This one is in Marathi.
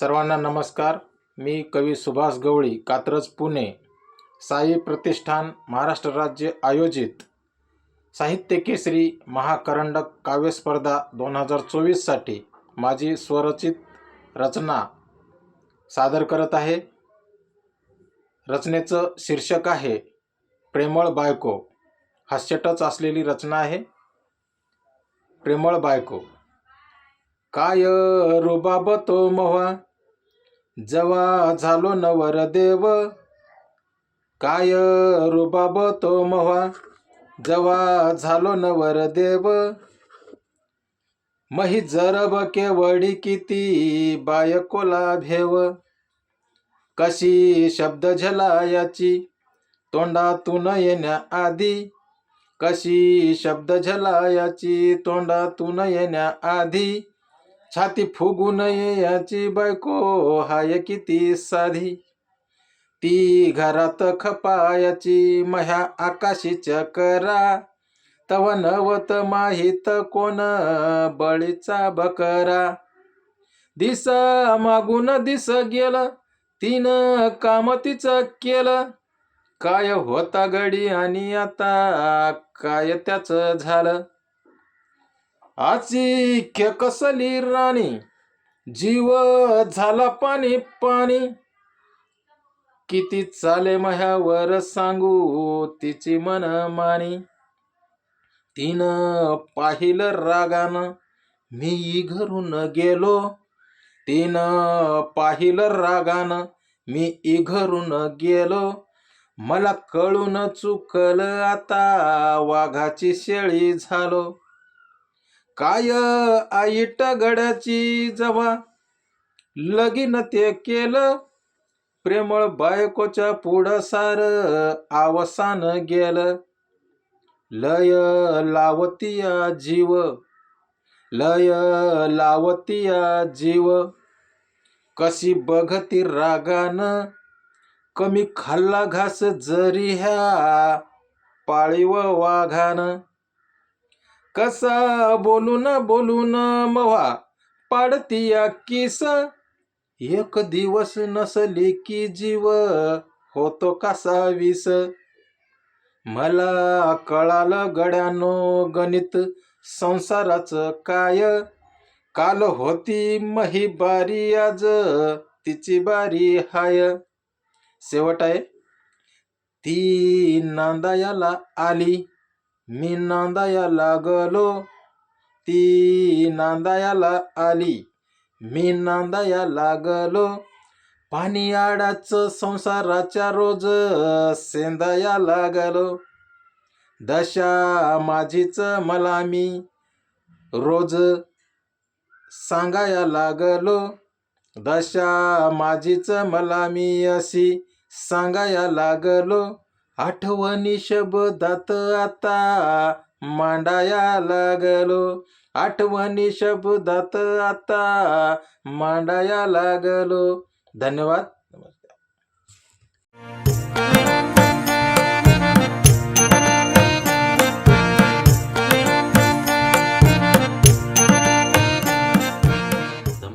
सर्वांना नमस्कार. मी कवी सुभाष गवळी कात्रज पुणे. साई प्रतिष्ठान महाराष्ट्र राज्य आयोजित साहित्य केसरी महाकरंडक काव्यस्पर्धा दोन हजार चोवीससाठी माझी स्वरचित रचना सादर करत आहे. रचनेचं शीर्षक आहे प्रेमळ बायको. हास्यटच असलेली रचना आहे प्रेमळ बायको. काय रुबाब तो जवा झालो नवरदेव काय रुबाब तो मोहा जवा झालो नवरदेव मही जरब केवडी किती बायकोला भेव? कशी शब्द झलायाची तोंडातून येण्याआधी? कशी शब्द झलायाची तोंडातून येण्याआधी? छाती फुगू नये याची बायको हाय किती साधी. ती घरात खपायाची मह्या आकाशी चकरा तव नवत माहीत कोण बळीचा बकरा. दिस मागून दिस गेलं तिनं काम तिचं केलं. काय होता गडी आणि आता काय त्याच झालं? आची कसली राणी? जीव झाला पाणी पाणी. किती चाले मह्यावर सांगू तिची मन मानी तिनं पाहिलं रागानं मी घरून गेलो. तिनं पाहिलं रागानं मी इघरून गेलो. मला कळून चुकलं आता वाघाची शेळी झालो. काय आईट गड्याची जवा? लगीन ते केलं. प्रेमळ बायकोच्या पुढं सार आवसान गेलं. लय लावतिया जीव. लय लावतिया जीव. कशी बघती रागानं? कमी खाल्ला घास जरी ह्या पाळीव वाघानं. कसा बोलून बोलून मवा पाडतीया किस? एक दिवस नसली की जीव होतो कसा विस? मला कळालं गड्यानो गणित संसाराचं काय? काल होती मही बारी आज तिची बारी हाय. शेवट आहे. ती नांदायाला आली. मी नांदाया गलो. ती नांदायाला आली. मी नांदाया लागलो पाणी आडाच संसाराच्या रोज सेंदाया लागलो दशा माझीच मला मी रोज सांगाया लागलो दशा माझीच मला मी अशी सांगाया लागलो आठवणी शब्दात आता मांडाया लागलो. आठवणी शब्दात आता मांडाया लागलो. धन्यवाद.